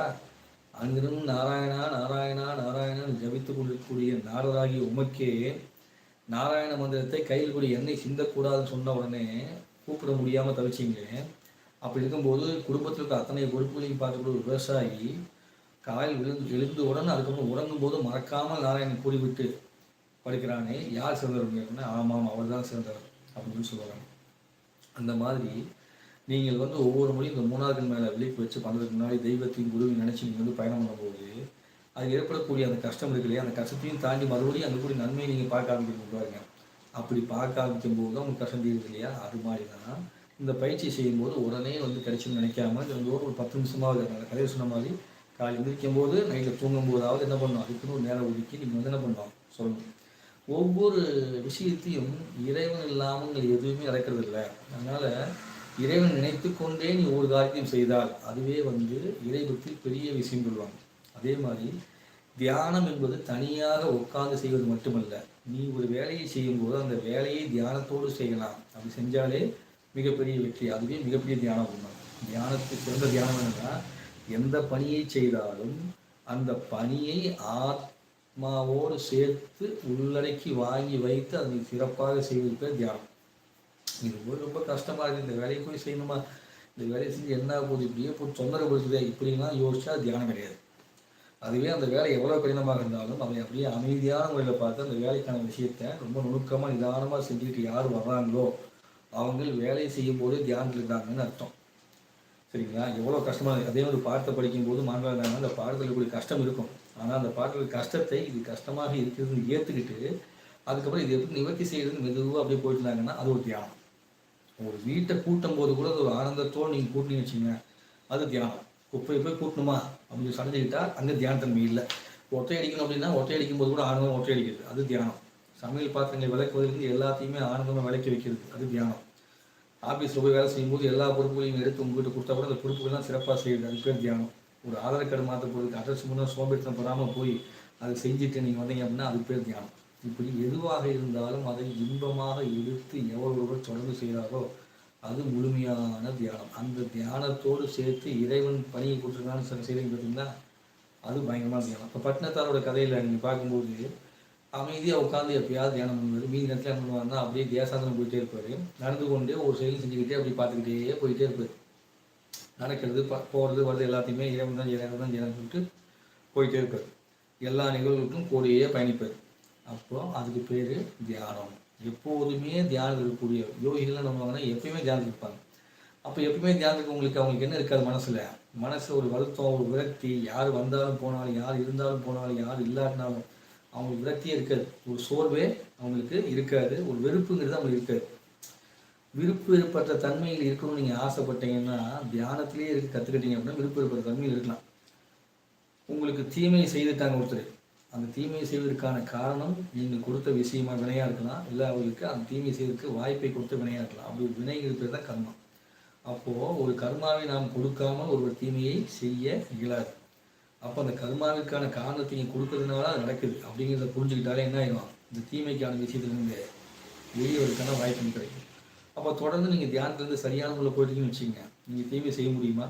அங்கிருந்தும் நாராயணா நாராயணா நாராயணன் ஜபித்து கொண்டிருக்கக்கூடிய நாரதாகிய உமக்கே நாராயண மந்திரத்தை கையில் கூட எண்ணெய் சிந்தக்கூடாதுன்னு சொன்ன உடனே கூப்பிட முடியாமல் தவிச்சிங்க அப்படி இருக்கும்போது குடும்பத்தில் இருக்க அத்தனை பொறுப்புகளையும் பார்க்கக்கூடிய ஒரு விவசாயி காலையில் விழுந்து எழுந்த உடனே அதுக்கப்புறம் உறங்கும் போது மறக்காமல் நாராயணன் கூறிவிட்டு படுக்கிறானே. யார் சிறந்தவர் அப்படின்னா ஆமாம் அவர் தான் சிறந்தவர் அப்படின்னு சொல்லி சொல்லுவாங்க. அந்த மாதிரி நீங்கள் வந்து ஒவ்வொரு முறையும் இந்த மூணாவது மேலே விழிப்பு வச்சு பண்ணுறதுக்கு முன்னாடி தெய்வத்தையும் குருவையும் நினச்சி நீங்கள் வந்து பயணம் பண்ணும்போது அது ஏற்படக்கூடிய அந்த கஷ்டம் இருக்கு இல்லையா? அந்த கஷ்டத்தையும் தாண்டி மறுபடியும் அந்த கூடிய நன்மையை நீங்கள் பார்க்க ஆரம்பிக்கணும் பாருங்க. அப்படி பார்க்க ஆரம்பிக்கும் போது தான் உங்களுக்கு கஷ்டம் தீருது இல்லையா? அது மாதிரி தான் இந்த பயிற்சி செய்யும்போது உடனே வந்து கிடைச்சுன்னு நினைக்காம தினந்தோறும் ஒரு பத்து நிமிஷமாவது அந்த கதையை சொன்ன மாதிரி காலை எந்திரிக்கும் போது நைட்டில் தூங்கும் போதாவது என்ன பண்ணணும்? அதுக்குன்னு ஒரு நேரம் ஒதுக்கி நீங்கள் வந்து என்ன பண்ணலாம்? சொல்லணும். ஒவ்வொரு விஷயத்தையும் இறைவன் இல்லாமல் எதுவுமே நடக்கிறது இல்லை. அதனால் இறைவன் நினைத்து கொண்டே நீ ஒரு காரியத்தையும் செய்தால் அதுவே வந்து இறைபக்தி பெரிய விஷயம் சொல்லுவாங்க. அதே மாதிரி தியானம் என்பது தனியாக உட்கார்ந்து செய்வது மட்டுமல்ல. நீ ஒரு வேலையை செய்யும்போது அந்த வேலையை தியானத்தோடு செய்யலாம். அப்படி செஞ்சாலே மிகப்பெரிய வெற்றி. அதுவே மிகப்பெரிய தியானம் உண்மை தியானத்துக்கு சிறந்த தியானம் என்னன்னா எந்த பணியை செய்தாலும் அந்த பணியை ஆத்மாவோடு சேர்த்து உள்ளடக்கி வாங்கி வைத்து அதை சிறப்பாக செய்வது பேர் தியானம். இது போய் ரொம்ப கஷ்டமா இருக்கு. இந்த வேலையை போய் செய்யணுமா? இந்த வேலையை செஞ்சு என்ன போகுது? இப்படியே போட்டு தொந்தரப்படுத்துதே இப்படிலாம் யோசிச்சா தியானம் கிடையாது. அதுவே அந்த வேலை எவ்வளோ கடினமாக இருந்தாலும் அதை அப்படியே அமைதியான முறையில் பார்த்து அந்த வேலைக்கான விஷயத்தை ரொம்ப நுணுக்கமாக நிதானமாக செஞ்சுக்கிட்டு யார் வர்றாங்களோ அவங்க வேலையை செய்யும் போதே தியானத்தில் இருக்காங்கன்னு அர்த்தம். சரிங்களா? எவ்வளோ கஷ்டமாக அதே மாதிரி பாடத்தை படிக்கும்போது மாணவர்கள் அந்த பாடத்தில் கூடிய கஷ்டம் இருக்கும். ஆனால் அந்த பாடத்தில் கஷ்டத்தை இது கஷ்டமாக இருக்கிறதுன்னு ஏற்றுக்கிட்டு அதுக்கப்புறம் இது எப்படி நிவர்த்தி செய்யறதுன்னு மெதுவாக அப்படியே போயிட்டு இருந்தாங்கன்னா அது ஒரு தியானம். ஒரு வீட்டை கூட்டும் போது கூட அது ஒரு ஆனந்தத்தோடு நீங்கள் கூட்டினீங்க வச்சுங்க அது தியானம். குப்பையை போய் கூட்டணுமா? அப்படின்னு சடைஞ்சுக்கிட்டா அங்கே தியானத்தன்மை இல்லை. ஒற்றை அடிக்கணும் அப்படின்னா ஒற்றை அடிக்கும் போது கூட ஆனந்தம் ஒற்றை அடிக்கிறது. அது தியானம். சமையல் பாத்திரங்களை விளக்குவதற்கு எல்லாத்தையுமே ஆனந்தமாக விளக்கி வைக்கிறது. அது தியானம். ஆஃபீஸில் போய் வேலை செய்யும்போது எல்லா பொறுப்புகளையும் எடுத்து உங்ககிட்ட கொடுத்தா கூட அந்த பொறுப்புகள்லாம் சிறப்பாக செய்யுது. அது பேர் தியானம். ஒரு ஆதார் கார்டு மாற்ற போகிறதுக்கு அட்ரஸ் முன்னே சோம்பேறித்தனம் பெறாமல் போய் அதை செஞ்சுட்டு நீங்கள் வந்தீங்க அப்படின்னா அது பேர் தியானம். இப்படி எதுவாக இருந்தாலும் அதை இன்பமாக இழுத்து எவ்வளவு தொடர்பு தொடர்ந்து செய்கிறாரோ அது முழுமையான தியானம். அந்த தியானத்தோடு சேர்த்து இறைவன் பணியை கொடுத்துருக்கான்னு சில செய்தி பார்த்தீங்கன்னா அது பயங்கரமான தியானம். இப்போ பட்டினத்தாரோட கதையில் நீங்கள் பார்க்கும்போது அமைதியாக உட்காந்து எப்பயாவது தியானம் பண்ணுவார். மீதி நேரத்தில் என்ன பண்ணுவாருன்னா அப்படியே தேசாசனம் போயிட்டே இருப்பார். நடந்து கொண்டே ஒரு செயல் செஞ்சுக்கிட்டே அப்படி பார்த்துக்கிட்டே போயிட்டே இருப்பார். நடக்கிறது ப போகிறது வர்றது எல்லாத்தையுமே இறைவன் தான் இறைவன் தான் இறைவன் சொல்லிட்டு போயிட்டே இருப்பார். எல்லா நிகழ்வுகளுக்கும் கூடயே பயணிப்பார். அப்போ அதுக்கு பேர் தியானம். எப்போதுமே தியானம் இருக்கக்கூடிய யோகிகள்லாம் நம்ம எப்பயுமே தியானம் இருப்பாங்க அப்போ எப்பயுமே தியானத்துக்கு உங்களுக்கு அவங்களுக்கு என்ன இருக்காது மனசில்? மனசு ஒரு வருத்தம் ஒரு விரக்தி. யார் வந்தாலும் போனாலும் யார் இருந்தாலும் போனாலும் யார் இல்லாட்டினாலும் அவங்களுக்கு விரக்தியே இருக்காது. ஒரு சோர்வே அவங்களுக்கு இருக்காது. ஒரு வெறுப்புங்கிறது அவங்களுக்கு இருக்காது. விருப்பு வெறுப்பற்ற தன்மையில் இருக்கணும்னு நீங்கள் ஆசைப்பட்டீங்கன்னா தியானத்திலேயே இருக்க கற்றுக்கிட்டீங்க அப்படின்னா விருப்பு வெறுப்பற்ற தன்மையில் இருக்கலாம். உங்களுக்கு தீமையை செய்துட்டாங்க ஒருத்தர். அந்த தீமையை செய்வதற்கான காரணம் நீங்கள் கொடுத்த விஷயமா வினையாக இருக்கலாம். இல்லை அவர்களுக்கு அந்த தீமையை செய்வதற்கு வாய்ப்பை கொடுத்த வினையாக இருக்கலாம். அப்படி ஒரு வினை இருக்கிறது தான் கர்மம் அப்போது ஒரு கர்மாவை நாம் கொடுக்காமல் ஒரு தீமையை செய்ய இயலாது. அப்போ அந்த கர்மாவிற்கான காரணத்தை நீங்கள் கொடுக்கறதுனால அது நடக்குது. அப்படிங்கிறத புரிஞ்சுக்கிட்டாலே என்ன ஆயிடும் இந்த தீமைக்கான விஷயத்துலேருந்து வெளியே வரதுக்கான வாய்ப்பு கிடைக்கும். அப்போ தொடர்ந்து நீங்கள் தியானத்துலேருந்து சரியான முறையில் போயிட்டீங்கன்னு வச்சுக்கோங்க. நீங்கள் தீமை செய்ய முடியுமா?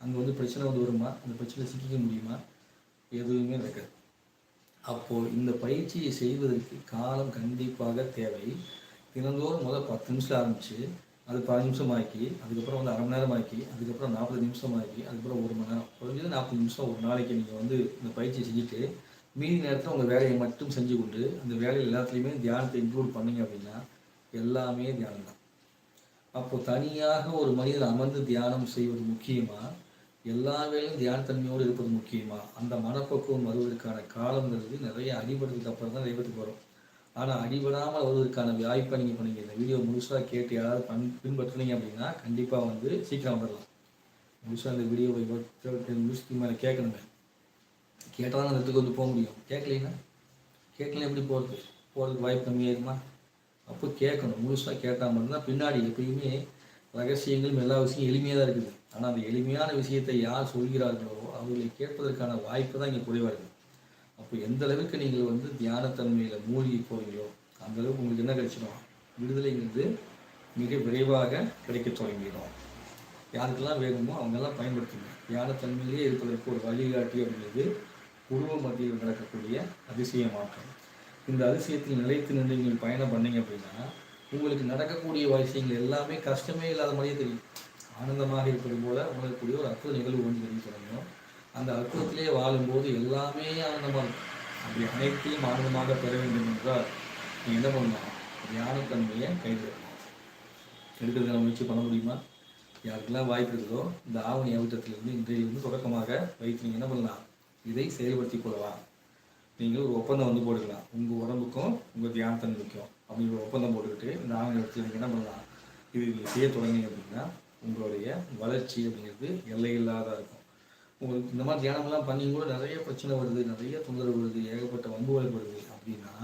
அங்கே வந்து பிரச்சனை வந்து வருமா? அந்த பிரச்சனை சிக்கிக்க முடியுமா? எதுவுமே நடக்காது. அப்போது இந்த பயிற்சியை செய்வதற்கு காலம் கண்டிப்பாக தேவை. தினந்தோறும் முதல் பத்து நிமிஷம் ஆரம்பித்து அது பதினஞ்சு நிமிஷம் ஆக்கி அதுக்கப்புறம் வந்து அரை மணி நேரம் ஆக்கி அதுக்கப்புறம் நாற்பது நிமிஷம் ஆக்கி அதுக்கப்புறம் ஒரு மணி நேரம். குறைஞ்சது நாற்பது நிமிஷம் ஒரு நாளைக்கு நீங்கள் வந்து இந்த பயிற்சி செஞ்சுட்டு மீதி நேரத்தில் உங்கள் வேலையை மட்டும் செஞ்சு கொண்டு அந்த வேலையில் எல்லாத்துலேயுமே தியானத்தை இன்க்ளூட் பண்ணீங்க அப்படின்னா எல்லாமே தியானம் தான் அப்போது தனியாக ஒரு மனிதன் அமர்ந்து தியானம் செய்வது முக்கியமாக எல்லா வேலையும் தியானத்தன்மையோடு இருப்பது முக்கியமா? அந்த மனப்பக்குவம் வருவதற்கான காலங்கிறது நிறைய அடிபடுறதுக்கு அப்புறம் தான் தெய்வத்துக்கு வரும். ஆனால் அடிபடாமல் வருவதற்கான வாய்ப்பை நீங்கள் பண்ணீங்க இந்த வீடியோ முழுசாக கேட்டு யாராவது பண் பின்பற்றுனீங்க அப்படின்னா கண்டிப்பாக வந்து சீக்கிரம் வந்துடலாம் முழுசாக இந்த வீடியோவை இருபத்தி நிமிஷத்துக்கு மேலே கேட்கணுங்க. கேட்டால் தான் அந்த இடத்துக்கு வந்து போக முடியும். கேட்கலைன்னா? கேட்கல எப்படி போகிறது போகிறதுக்கு வாய்ப்பு கம்மியாயிருமா அப்போ கேட்கணும். முழுசாக கேட்டால் மட்டும்தான் பின்னாடி எப்பயுமே ரகசியங்களும் எல்லா விஷயம் எளிமையாக தான் இருக்குது. ஆனால் அந்த எளிமையான விஷயத்தை யார் சொல்கிறார்களோ அவர்களை கேட்பதற்கான வாய்ப்பு தான் இங்கே குறைவாக இருக்குது அப்போ எந்த அளவுக்கு நீங்கள் வந்து தியானத்தன்மையில் மூழ்கி போவீங்களோ அந்த அளவுக்கு உங்களுக்கு என்ன கிடைச்சிடும் விடுதலைங்கிறது மிக விரைவாக கிடைக்க தொடங்கிடும். யாருக்கெல்லாம் வேணுமோ அவங்கெல்லாம் பயன்படுத்துங்க. தியானத்தன்மையிலே இருப்பதற்கு ஒரு வழிகாட்டி அப்படிங்கிறது உருவ மத்தியில் நடக்கக்கூடிய அதிசய மாற்றம். இந்த அதிசயத்தில் நிலைத்து நின்று நீங்கள் பயணம் பண்ணீங்க அப்படின்னா உங்களுக்கு நடக்கக்கூடிய விஷயங்கள் எல்லாமே கஷ்டமே இல்லாத மாதிரியே தெரியும். ஆனந்தமாக இருப்பது போல உணரக்கூடிய ஒரு அற்புத நிகழ்வு ஒன்று தெரியும் சொல்லணும் அந்த அற்புதத்திலே வாழும்போது எல்லாமே ஆனந்தமாக இருக்கும் அப்படி அனைத்தையும் ஆனந்தமாக பெற வேண்டும் என்றால் நீங்கள் என்ன பண்ணலாம் தியானத்தன்மையை கைவிடணும். எடுக்கிறது நம்ம முயற்சி பண்ண முடியுமா? யாருக்கெல்லாம் வாய்ப்பு இருக்குதோ இந்த ஆவணி அவிட்டத்திலிருந்து இன்றையிலிருந்து தொடக்கமாக வைத்து நீங்கள் என்ன பண்ணலாம்? இதை செயல்படுத்தி கொள்ளலாம். நீங்கள் ஒரு ஒப்பந்தம் வந்து போட்டுக்கலாம். உங்கள் உடம்புக்கும் உங்கள் தியானத்தன்மைக்கும் அப்படிங்கிற ஒரு ஒப்பந்தம் போட்டுக்கிட்டு இந்த ஆவணி எடுத்து நீங்கள் என்ன பண்ணலாம்? இது நீங்கள் செய்ய தொடங்கினீங்க அப்படின்னா உங்களுடைய வளர்ச்சி அப்படிங்கிறது எல்லையில்லாத இருக்கும். உங்களுக்கு இந்த மாதிரி தியானமெல்லாம் பண்ணி கூட நிறைய பிரச்சனை வருது நிறைய தொந்தரவு வருது ஏகப்பட்ட வம்புகள் வருது அப்படின்னா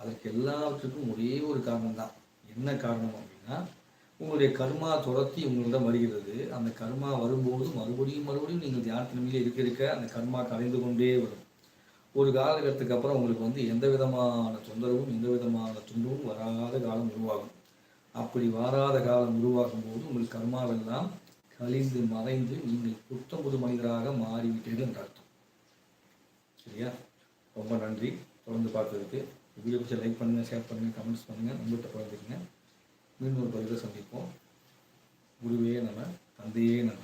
அதற்கு எல்லாவற்றுக்கும் ஒரே ஒரு காரணம் தான் என்ன காரணம் அப்படின்னா உங்களுடைய கர்மா தொடர்த்தி உங்களிடம் வருகிறது. அந்த கர்மா வரும்போது மறுபடியும் மறுபடியும் நீங்கள் தியானத்தினமையிலே இருக்க இருக்க அந்த கர்மா கலைந்து கொண்டே வரும். ஒரு காலகட்டத்துக்கு அப்புறம் உங்களுக்கு வந்து எந்த விதமான தொந்தரவும் எந்த விதமான துன்பமும் வராத காலம் உருவாகும். அப்படி வாராத காலம் உருவாகும் போது உங்கள் கர்மாவெல்லாம் கழிந்து மறைந்து நீங்கள் புத்தம் புது மனிதராக மாறிவிட்டீர்கள் என்று அர்த்தம். சரியா? ரொம்ப நன்றி. தொடர்ந்து பார்த்ததுக்கு. வீடியோ பிடிச்ச லைக் பண்ணுங்கள் ஷேர் பண்ணுங்கள் கமெண்ட்ஸ் பண்ணுங்கள் நம்பிட்ட பகிர்ந்துக்குங்க. மீண்டும் ஒரு பதிவில் சந்திப்போம். குருவே நம்ம தந்தையே நம்ம